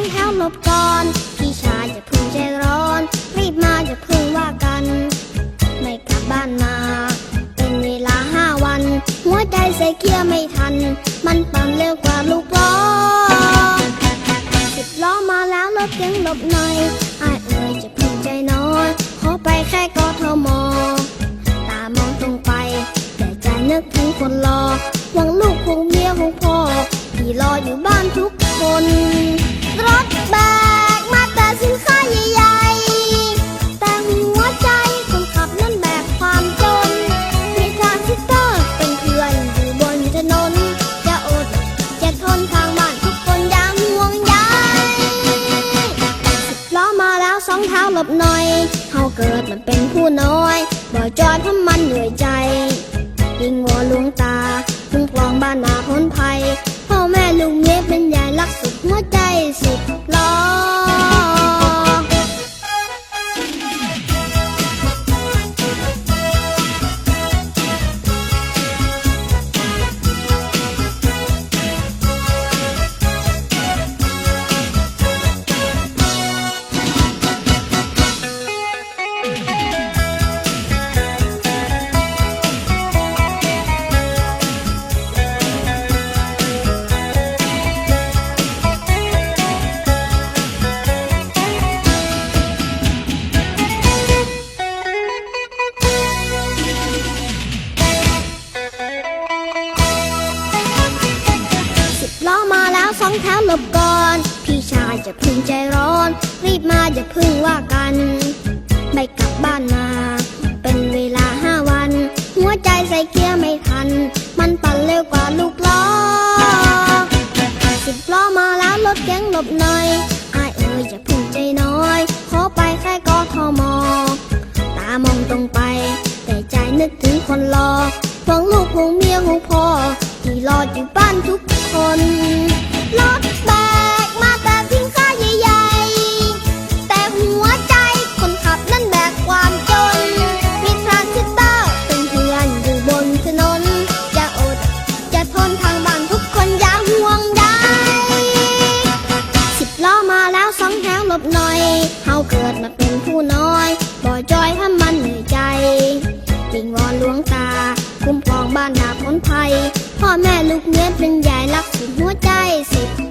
องแถวหลบก่อน พี่ชายอย่าพึ่งใจร้อน รีบมาอย่าพึ่งว่ากัน ไม่กลับบ้านมา เป็นเวลาห้าวัน หัวใจใส่เกียร์ไม่ทัน มันปั่นเร็วกว่าลูกล้อสิบล้อมาแล้วรถเก๋งหลบหน่อยอาเอ่ยจะพึ่งใจน้อยขอไปแค่กอทมตามองตรงไป แต่ใจนึกถึงคนรอหวังลูกคงเมียคงพ่อที่รออยู่บ้านทุกคน องเท้าหลบหน่อยเฮาเกิดมันเป็นผู้น้อย บ่จอดเพราะมันเหนื่อยใจ สองแถวหลบก่อน พี่ชายจะพึ่งใจร้อน รีบมาอย่าพึ่งว่ากัน ไม่กลับบ้านมา เป็นเวลาห้าวัน หัวใจใส่เกียร์ไม่ทัน มันปั่นเร็วกว่าลูกล้อสิบล้อมาแล้วรถเก๋งหลบหน่อยอายเอ่ยอย่าพึ่งใจน้อย ขอไปแค่กอทอมตามองตรงไป แต่ใจนึกถึงคนรอหวังลูกหวงเมียของพ่อที่รออยู่บ้านทุกคน รถแบ นภัยพ่อแม่ลูกเนื้อเป็นใหญ่รักสุดหัวใจสิ